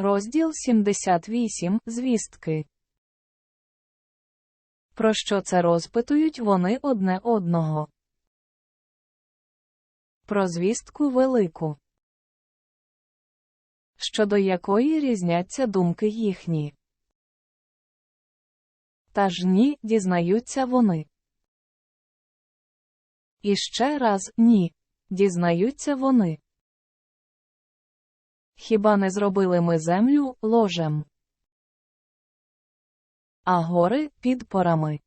Розділ 78. Звістки. Про що це розпитують вони одне одного? Про звістку велику. Щодо якої різняться думки їхні. Та ж ні, дізнаються вони. І ще раз ні, дізнаються вони. Хіба не зробили ми землю ложем, а гори підпорами?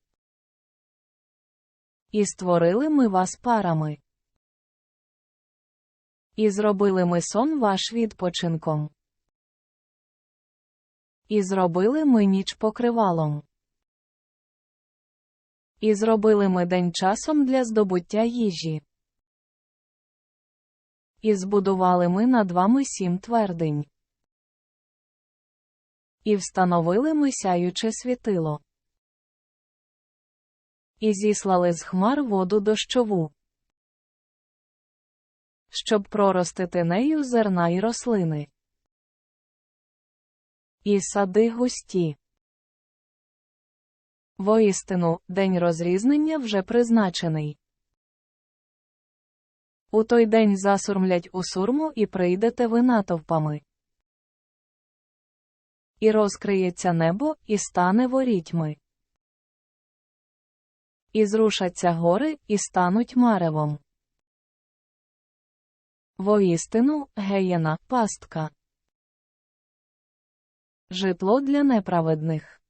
І створили ми вас парами. І зробили ми сон ваш відпочинком. І зробили ми ніч покривалом. І зробили ми день часом для здобуття їжі. І збудували ми над вами сім твердинь. І встановили ми сяюче світило. І зіслали з хмар воду дощову. Щоб проростити нею зерна й рослини. І сади густі. Воістину, день розрізнення вже призначений. У той день засурмлять у сурму і прийдете ви натовпами. І розкриється небо, і стане ворітьми. І зрушаться гори, і стануть маревом. Воістину, геєна, пастка. Житло для неправедних.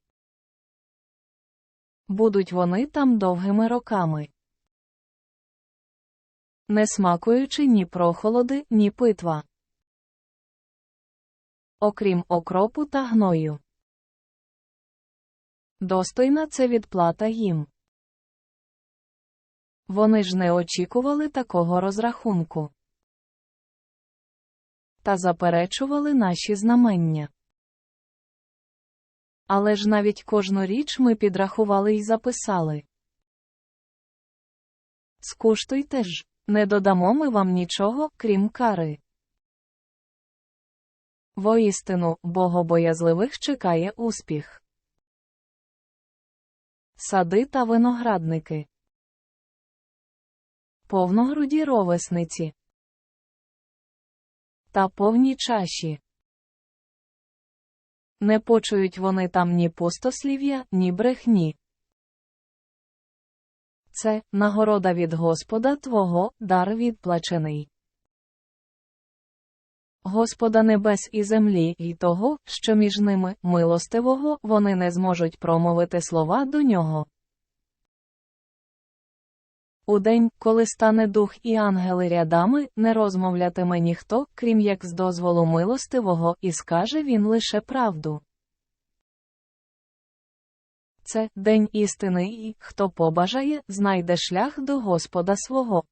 Будуть вони там довгими роками не смакуючи ні прохолоди, ні питва. Окрім окропу та гною. Достойна це відплата їм. Вони ж не очікували такого розрахунку. Та заперечували наші знамення. Але ж навіть кожну річ ми підрахували і записали. Скуштуйте ж. Не додамо ми вам нічого, крім кари. Воістину, богобоязливих чекає успіх. Сади та виноградники. Повногруді ровесниці. Та повні чаші. Не почують вони там ні пустослів'я, ні брехні. Це нагорода від Господа Твого, дар відплачений. Господа небес і землі, і того, що між ними, милостивого, вони не зможуть промовити слова до нього. У день, коли стане дух і ангели рядами, не розмовлятиме ніхто, крім як з дозволу милостивого, і скаже він лише правду. Це день істини і, хто побажає, знайде шлях до Господа свого.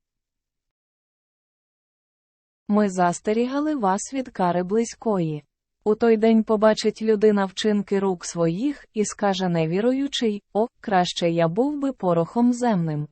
Ми застерігали вас від кари близької. У той день побачить людина вчинки рук своїх і скаже невіруючий О, краще я був би порохом земним.